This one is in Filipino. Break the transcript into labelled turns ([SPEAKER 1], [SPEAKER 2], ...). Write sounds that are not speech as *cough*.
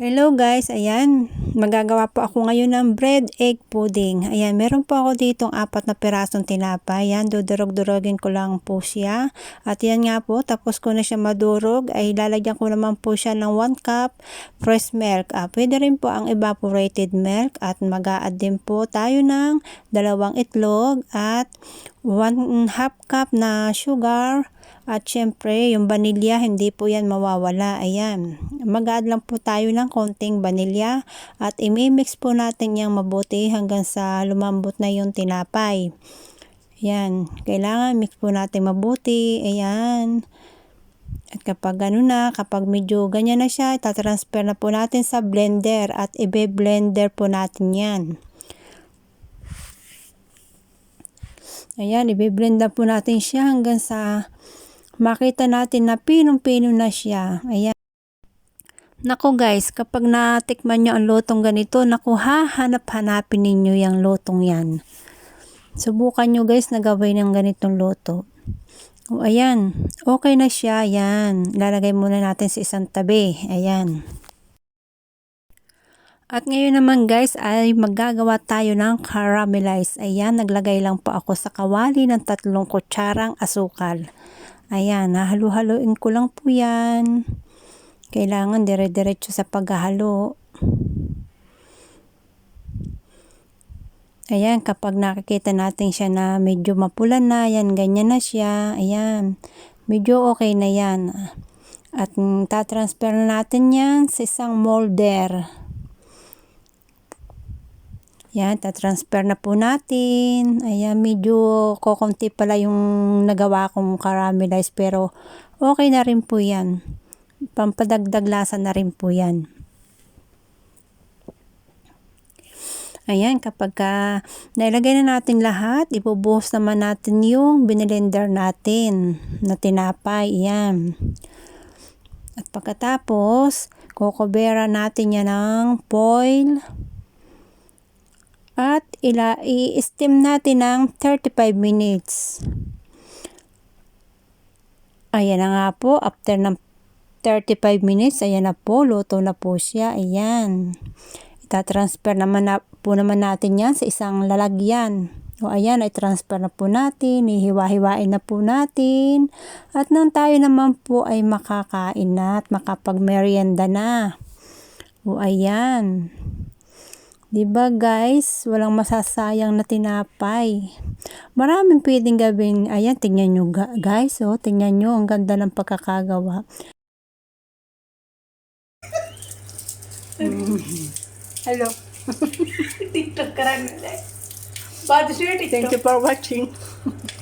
[SPEAKER 1] Hello guys, ayan, magagawa po ako ngayon ng bread egg pudding. Ayan, meron po ako ditong apat na pirasong tinapay. Ayan, dudurog-durogin ko lang po siya. At yan nga po, tapos ko na siya madurog, ay lalagyan ko naman po siya ng 1 cup fresh milk. Ah, pwede rin po ang evaporated milk at mag-a-add din po tayo ng dalawang itlog at 1 half cup na sugar at syempre, yung vanilya, hindi po yan mawawala. Ayan. Mag-add lang po tayo ng konting vanilya at imimix po natin yung mabuti hanggang sa lumambot na yung tinapay. Ayan. Kailangan mix po natin mabuti. Ayan. At kapag gano'n na, kapag medyo ganyan na siya, tatransfer na po natin sa blender at ibe-blender po natin yan. Ayan, ibe-blend na po natin siya hanggang sa makita natin na pinong-pino na siya. Ayan. Nako guys, kapag natikman nyo ang lotong ganito, naku hahanap-hanapin ninyo yung lotong yan. Subukan nyo guys na gawin ng ganitong loto. O ayan, okay na siya, ayan. Lalagay muna natin sa isang tabi, ayan. At ngayon naman guys ay maggagawa tayo ng caramelize. Ayan, naglagay lang po ako sa kawali ng tatlong kutsarang asukal. Ayan, nahalu-haluin ko lang po yan. Kailangan dire-diretso sa paghahalo. Ayan, kapag nakikita natin siya na medyo mapula na, yan, ganyan na siya. Ayan, medyo okay na yan. At tatransfer na natin yan sa isang molder. Yan, tatransfer na po natin. Ayan, medyo kokonti pala yung nagawa kong caramelize pero okay na rin po yan. Pampadagdag lasa na rin po yan. Ayan, kapag ka nailagay na natin lahat, ibubuhos naman natin yung binilender natin na tinapay. Ayan. At pagkatapos, kukubera natin yan ng foil. At ila i-steam natin ng 35 minutes. Ayan na nga po, after ng 35 minutes, ayan na po, luto na po siya. Ayan. Itatransfer naman na po naman natin yan sa isang lalagyan. O ayan, ay transfer na po natin, ihiwa-hiwain na po natin. At nang tayo naman po ay makakain na at makapag-merienda na. O ayan. Diba guys, walang masasayang na tinapay. Maraming pwedeng gawin. Ayan, tingnan nyo guys. Oh, tingnan nyo, ang ganda ng pagkakagawa. *laughs*
[SPEAKER 2] Hello. *laughs* TikTok karan. Bad
[SPEAKER 1] Thank you for watching. *laughs*